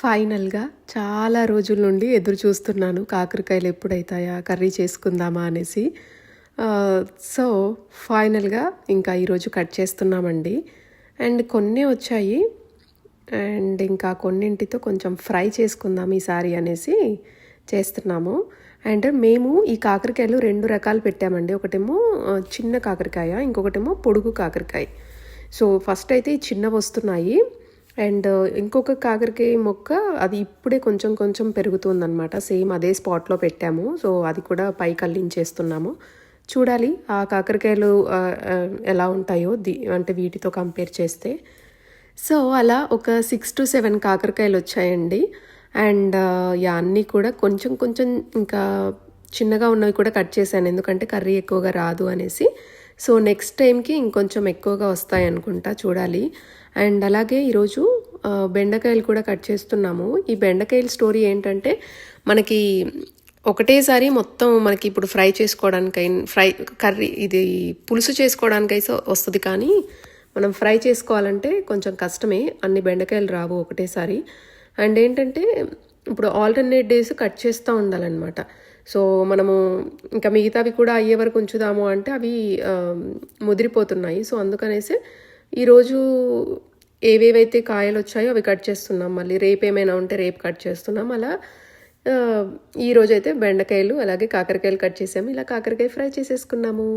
ఫైనల్గా చాలా రోజుల నుండి ఎదురు చూస్తున్నాను కాకరకాయలు ఎప్పుడైతాయా కర్రీ చేసుకుందామా అనేసి. సో ఫైనల్గా ఇంకా ఈరోజు కట్ చేస్తున్నామండి. అండ్ కొన్ని వచ్చాయి. అండ్ ఇంకా కొన్నింటితో కొంచెం ఫ్రై చేసుకుందాం ఈసారి అనేసి చేస్తున్నాము. అండ్ మేము ఈ కాకరకాయలు రెండు రకాలు పెట్టామండి. ఒకటేమో చిన్న కాకరకాయ ఇంకొకటేమో పొడుగు కాకరకాయ. సో ఫస్ట్ అయితే ఈ చిన్నవి వస్తున్నాయి. అండ్ ఇంకొక కాకరకాయ మొక్క అది ఇప్పుడే కొంచెం కొంచెం పెరుగుతుందనమాట సేమ్ అదే స్పాట్లో పెట్టాము. సో అది కూడా పైకి అల్లించేస్తున్నాము. చూడాలి ఆ కాకరకాయలు ఎలా ఉంటాయో ది అంటే వీటితో కంపేర్ చేస్తే. సో అలా ఒక సిక్స్ టు సెవెన్ కాకరకాయలు వచ్చాయండి. అండ్ యా అన్నీ కూడా కొంచెం కొంచెం ఇంకా చిన్నగా ఉన్నవి కూడా కట్ చేశాను. ఎందుకంటే కర్రీ ఎక్కువగా రాదు అనేసి. సో నెక్స్ట్ టైంకి ఇంకొంచెం ఎక్కువగా వస్తాయి అనుకుంటా చూడాలి. అండ్ అలాగే ఈరోజు బెండకాయలు కూడా కట్ చేస్తున్నాము. ఈ బెండకాయల స్టోరీ ఏంటంటే మనకి ఒకటేసారి మొత్తం మనకి ఇప్పుడు ఫ్రై చేసుకోవడానికై ఫ్రై కర్రీ ఇది పులుసు చేసుకోవడానికైతే వస్తుంది కానీ మనం ఫ్రై చేసుకోవాలంటే కొంచెం కష్టమే. అన్ని బెండకాయలు రావు ఒకటేసారి. అండ్ ఏంటంటే ఇప్పుడు ఆల్టర్నేట్ డేస్ కట్ చేస్తూ ఉండాలన్నమాట. సో మనము ఇంకా మిగతావి కూడా అయ్యే వరకు ఉంచుదాము అంటే అవి ముదిరిపోతున్నాయి. సో అందుకనేసి ఈరోజు ఏవేవైతే కాయలు వచ్చాయో అవి కట్ చేస్తున్నాం. మళ్ళీ రేపు ఏమైనా ఉంటే రేపు కట్ చేస్తున్నాం. అలా ఈరోజైతే బెండకాయలు అలాగే కాకరకాయలు కట్ చేసాము. ఇలా కాకరకాయ ఫ్రై చేసేసుకున్నాము.